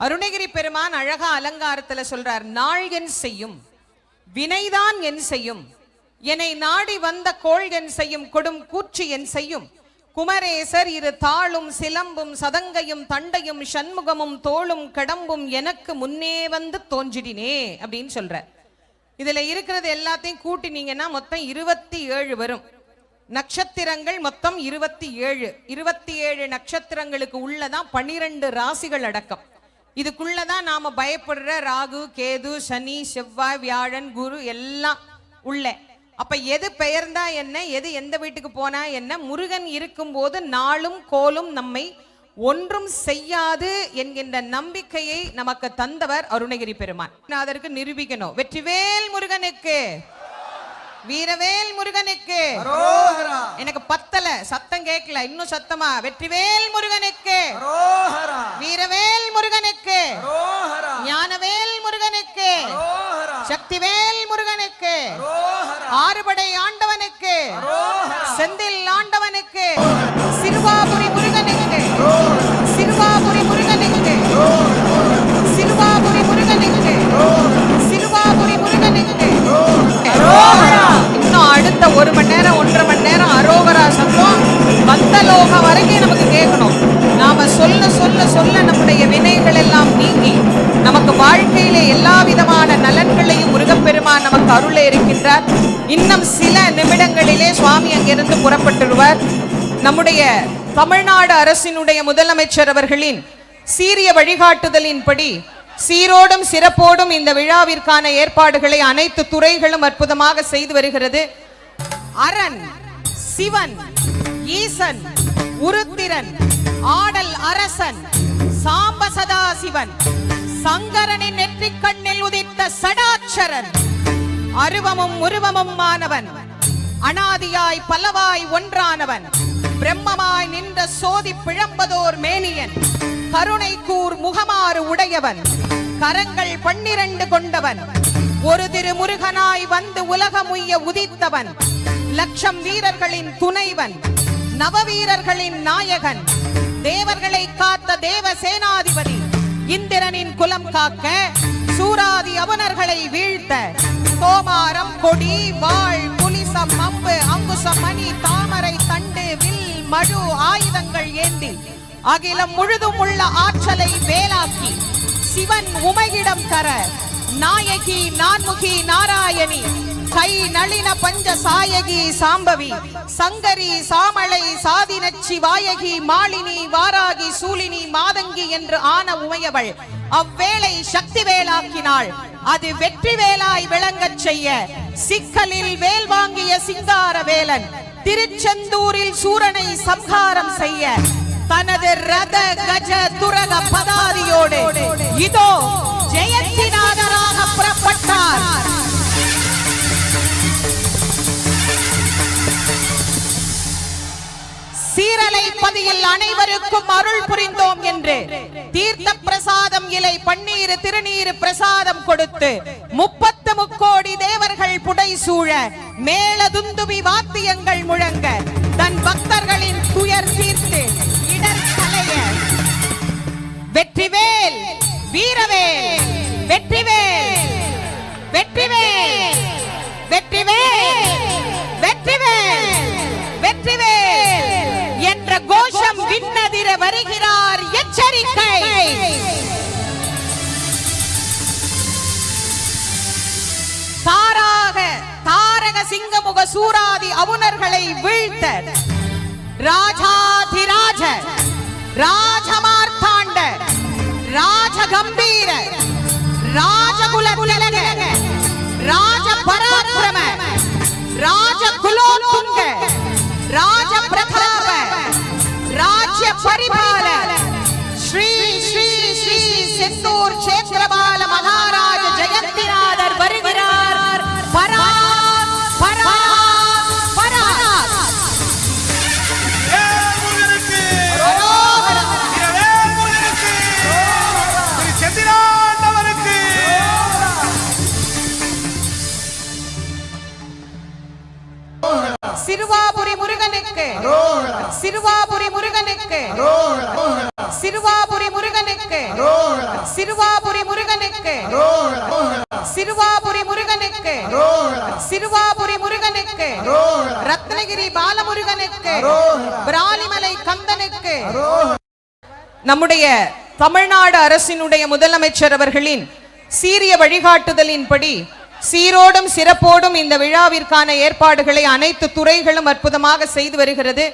அருணகிரி பெருமான் அழகா அலங்காரத்துல சொல்றார் நாள் என் செய்யும் வினைதான் என் செய்யும் என்னை நாடி வந்த கோள் என் செய்யும் கொடும் கூற்று என் செய்யும். குமரேசர் இரு தாளும் சிலம்பும் சதங்கையும் தண்டையும் சண்முகமும் தோளும் கடம்பும் எனக்கு முன்னே வந்து தோன்றிடினே அப்படின்னு சொல்ற இதுல இருக்கிறது எல்லாத்தையும் கூட்டினீங்கன்னா மொத்தம் இருபத்தி ஏழு வரும். நட்சத்திரங்கள் மொத்தம் இருபத்தி ஏழு. இருபத்தி ஏழு நட்சத்திரங்களுக்கு உள்ளதான் பனிரெண்டு ராசிகள் அடக்கம். இதுக்குள்ளதான் நாம பயப்படுற ராகு கேது சனி செவ்வாய் வியாழன் குரு எல்லாம் உள்ள. அப்ப எது பெயர்ந்தா என்ன எது எந்த வீட்டுக்கு போனா என்ன முருகன் இருக்கும் போது நாளும் கோலும் நம்மை ஒன்றும் செய்யாது என்கின்ற நம்பிக்கையை நமக்கு தந்தவர் அருணகிரி பெருமான் அதற்கு நிரூபிக்கணும். வெற்றிவேல் முருகனுக்கு. வீரவேல் முருகனுக்கு. எனக்கு பத்தல சத்தம் கேட்கல இன்னும் சத்தமா? வெற்றிவேல் முருகனுக்கு. வீரவேல் முருகனுக்கு. ஞானவேல் முருகனுக்கு. சக்திவேல் முருகனுக்கு. ஆறுபடை ஆண்டவனுக்கு. செந்தில் ஒரு மணி நேரம் ஒன்றரை மணி நேரம் அரோகரா சத்தம் வந்தலோகம் வரைக்கும் நமக்கு கேட்கணும். நாம சொல்ல சொல்ல சொல்ல நம்முடைய வினைகள் எல்லாம் நீங்கி நமக்கு வாழ்க்கையிலே எல்லா விதமான நலன்களையும் முருகப்பெருமான் நமக்கு அருள இருக்கின்றார். இன்னும் சில நிமிடங்களிலே சுவாமி அங்கிருந்து புறப்பட்டுருவார். நம்முடைய தமிழ்நாடு அரசினுடைய முதலமைச்சர் அவர்களின் சீரிய வழிகாட்டுதலின்படி சீரோடும் சிறப்போடும் இந்த விழாவிற்கான ஏற்பாடுகளை அனைத்து துறைகளும் அற்புதமாக செய்து வருகிறது. அரண் சிவன் ஈசன் உருத்திரன் ஆடல் அரசன் சாம்ப சதாசிவன் சங்கரனின் நெற்றிக் கண்ணில் உதித்த சடாட்சரன் அருவமும் உருவமும் மானவன் அனாதியாய் பலவாய் ஒன்றானவன் பிரம்மமாய் நின்ற சோதி பிழம்பதோர் மேனியன் கருணை கூர் முகமாறு உடையவன் கரங்கள் பன்னிரண்டு கொண்டவன் ஒரு திரு முருகனாய் வந்து உலகமுய்ய உதித்தவன் லட்சம் வீரர்களின் துணைவன் நவவீரர்களின் நாயகன் தேவர்களை காத்த தேவ சேனாதிபதி இந்திரனின் குலம் காக்க சூராதி அவனர்களை வீழ்த்த கோமாரம் கொடி வாழ் புலிசம் அம்பு அங்குசம் மணி தாமரை தண்டு வில் மழு ஆயுதங்கள் ஏந்தி அகிலம் முழுதும் உள்ள ஆற்றலை வேலாக்கி சிவன் உமையிடம் தர நாயகி நான்முகி நாராயணி கை நளின பஞ்ச சாயகி சாம்பவி சங்கரி சாமளை சாதினச்சி வாயகி மாலினி வாராகி சூலினி மாதங்கி என்று ஆன உமையவள் அவ்வேளை சக்தி வேலாக்கினாள் அது வெற்றி வேலாய் விளங்கச் செய்ய சிக்கலில் வேல் வாங்கிய சிங்கார வேலன் திருச்செந்தூரில் சூரனை சம்ஹாரம் செய்ய தனது ரத கஜ துரக பதாதியோடு இதோ ஜெயத்தின் சீரலை பதியில் அனைவருக்கும் அருள் புரிந்தோம் என்று தீர்த்த பிரசாதம் இலை பன்னீர் திருநீர் பிரசாதம் கொடுத்து முப்பத்து முக்கோடி தேவர்கள் புடை சூழ மேலதுந்துவி வாத்தியங்கள் முழங்க தன் பக்தர்களின் துயர் தீர்த்து இடர் வெற்றிவேல் வீரவேல் வெற்றிவேல் வெற்றிவேல் வெற்றிவேல் வெற்றிவேல் வெற்றிவேல். விண்ணதிர வருகிறார் எச்சரிக்கை. தாராக தாரக சிங்கமுக சூராதி அவுணர்களை வீழ்த்த ராஜாதிராஜ ராஜமார்த்தாண்ட ராஜகம்பீர ராஜகுல ராஜ பராக்கிரம ராஜ குலோத்துங்க ராஜ பிரபா பரிபால. ஸ்ரீ ஸ்ரீ ஸ்ரீ செந்தூர் கஷேத்திரபால மகாராஜ ஜெயந்திநாதர் வருகிறார். பரா சிறுவாபுரி முருகனுக்கு. சிறுவாபுரி முருகனுக்கு சிறுவாபுரி முருகனுக்கு சிறுவாபுரி முருகனுக்கு சிறுவாபுரி முருகனுக்கு சிறுவாபுரி முருகனுக்கு ரத்னகிரி பாலமுருகனுக்கு பிராலிமலை கந்தனுக்கு நம்முடைய தமிழ்நாடு அரசினுடைய முதலமைச்சர் அவர்களின் சீரிய வழிகாட்டுதலின்படி சீரோடும் சிறப்போடும் இந்த விழாவிற்கான ஏற்பாடுகளை அனைத்து துறைகளும் அற்புதமாக செய்து வருகிறது